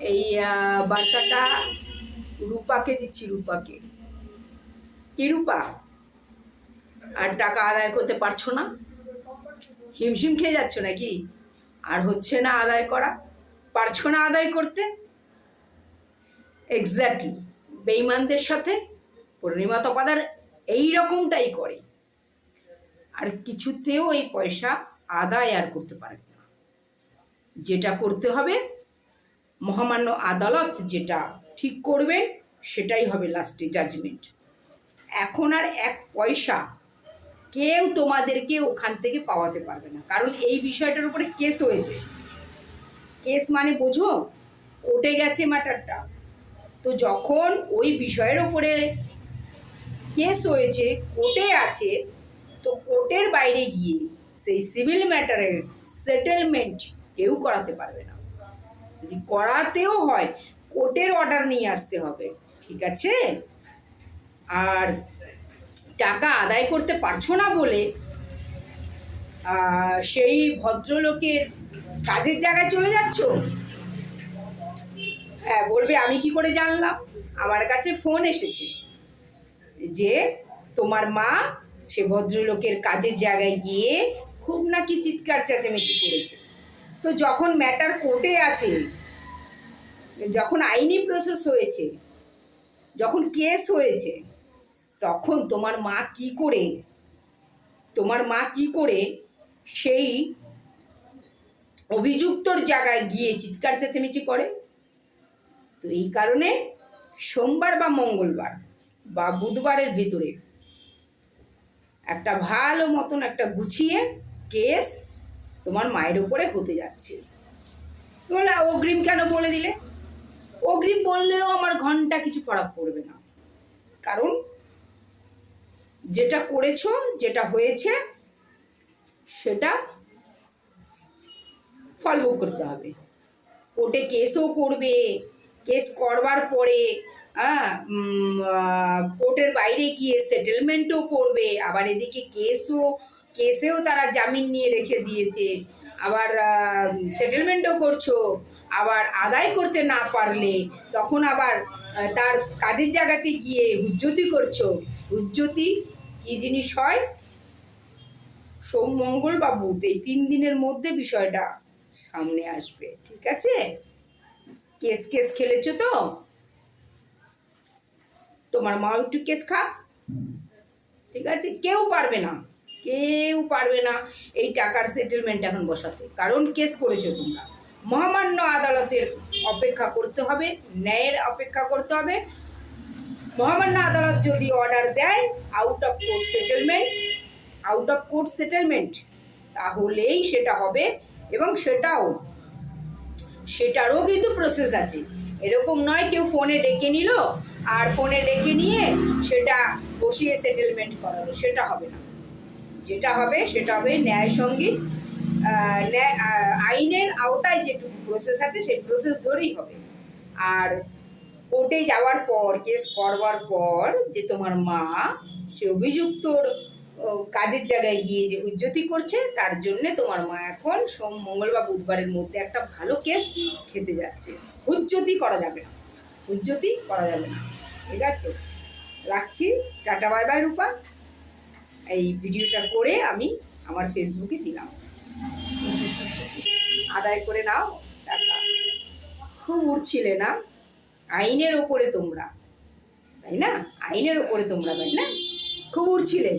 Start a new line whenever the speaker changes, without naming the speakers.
এই বার্তাটা রূপাকে দিচ্ছি, রূপাকে। কি রূপা? আর টাকা আদায় করতে পারছ না? হিমশিম খেয়ে যাচ্ছ নাকি? আর হচ্ছে না আদায় করা? পারছ না আদায় করতে? এক্স্যাক্টলি বেইমানদের সাথে পূর্ণিমা তপাদার এই রকমটাই করে। আর কিছুতেও এই পয়সা আদায় আর করতে পারবে না। যেটা করতে হবে মহামান্য আদালত যেটা ঠিক করবেন, সেটাই হবে লাস্টে জাজমেন্ট এখন আর এক পয়সা কেউ তোমাদেরকে ওখান থেকে পাওয়াতে পারবে না। কারণ এই বিষয়টার উপরে কেস হয়েছে। কেস মানে বোঝো কোর্টে গেছে ম্যাটারটা তো যখন ওই বিষয়ের ওপরে কেস হয়েছে কোর্টে আছে, তো কোর্টের বাইরে গিয়ে সেই সিভিল ম্যাটারের সেটেলমেন্ট কেউ করাতে পারবে না। যদি করাতেও হয়, কোর্টের অর্ডার নিয়ে আসতে হবে, ঠিক আছে? আর টাকা আদায় করতে পারছ না বলে সেই ভদ্রলোকের কাজের জায়গায় চলে যাচ্ছ? হ্যাঁ বলবে, আমি কি করে জানলাম? আমার কাছে ফোন এসেছে যে তোমার মা সে ভদ্রলোকের কাজের জায়গায় গিয়ে খুব নাকি চিৎকার চেঁচামেচি করেছে। তো যখন ম্যাটার কোর্টে আছে, যখন আইনি প্রসেস হয়েছে, যখন কেস হয়েছে, তখন তোমার মা কি করে, তোমার মা কি করে সেই অভিযুক্তর জায়গায় গিয়ে চিৎকার চেঁচামেচি করে? তো এই কারণে সোমবার বা মঙ্গলবার বা বুধবারের ভেতরে একটা ভালো মতন একটা গুছিয়ে কেস তোমার মায়ের উপরে হতে যাচ্ছে। বলে, অগ্রিম কেন বলে দিলে? অগ্রিম বললেও আমার ঘণ্টা কিছু ফরাক পড়বে না। কারণ, যেটা করেছ, যেটা হয়েছে, সেটা ফলভোগ করতে হবে। কোর্টে কেসও করবে। কেস করবার পরে হ্যাঁ কোর্টের বাইরে গিয়ে সেটেলমেন্টও করবে। আবার এদিকে কেসও কেসেও তারা জামিন নিয়ে রেখে দিয়েছে। আবার সেটেলমেন্টও করছ। আবার আদায় করতে না পারলে তখন আবার তার কাজের জায়গাতে গিয়ে হুজ্জতি করছ। হুজ্জতি কি জিনিস হয়? সোম, মঙ্গল বা বুধ, এই তিন দিনের মধ্যে বিষয়টা সামনে আসবে, ঠিক আছে? কেস কেস খেলেছো তো? তোমার মা একটু কেস খা। ঠিক আছে? কেউ পারবে না। কেউ পারবে না এই টাকার সেটেলমেন্ট এখন বসাতে। কারণ কেস করেছ তোমরা। মহামান্য আদালতের অপেক্ষা করতে হবে, ন্যায়ের অপেক্ষা করতে হবে। মহামান্য আদালত যদি অর্ডার দেয় out of court settlement out of court settlement তাহলেই সেটা হবে এবং সেটাও, সেটারও কিন্তু প্রসেস আছে। এরকম নয় কেউ ফোনে ডেকে নিল, আর ফোনে ডেকে নিয়ে সেটা বসিয়ে সেটেলমেন্ট করালো, সেটা হবে না। যেটা হবে, সেটা হবে ন্যায় সংগীত আইনের আওতায় যেটুকু প্রসেস আছে, সেই প্রসেস ধরেই হবে। আর কোর্টে যাওয়ার পর, কেস করবার পর যে তোমার মা, সে অভিযুক্তর কাজের জায়গায় গিয়ে যে উজ্জতি করছে, তার জন্যে তোমার মা এখন সোম মঙ্গল বা বুধবারের মধ্যে একটা ভালো কেস খেতে যাচ্ছে। উজ্জতি করা যাবে না। উজ্জতি করা যাবে না। ঠিক আছে? রাখছি। Tata, bye bye, Rupa. এই ভিডিওটা করে আমি আমার ফেসবুকে দিলাম। আদায় করে নাও, টাকা। খুব উঠছিলে না? আইনের ওপরে তোমরা, তাই না? আইনের ওপরে তোমরা, তাই না? খুব উঠছিলে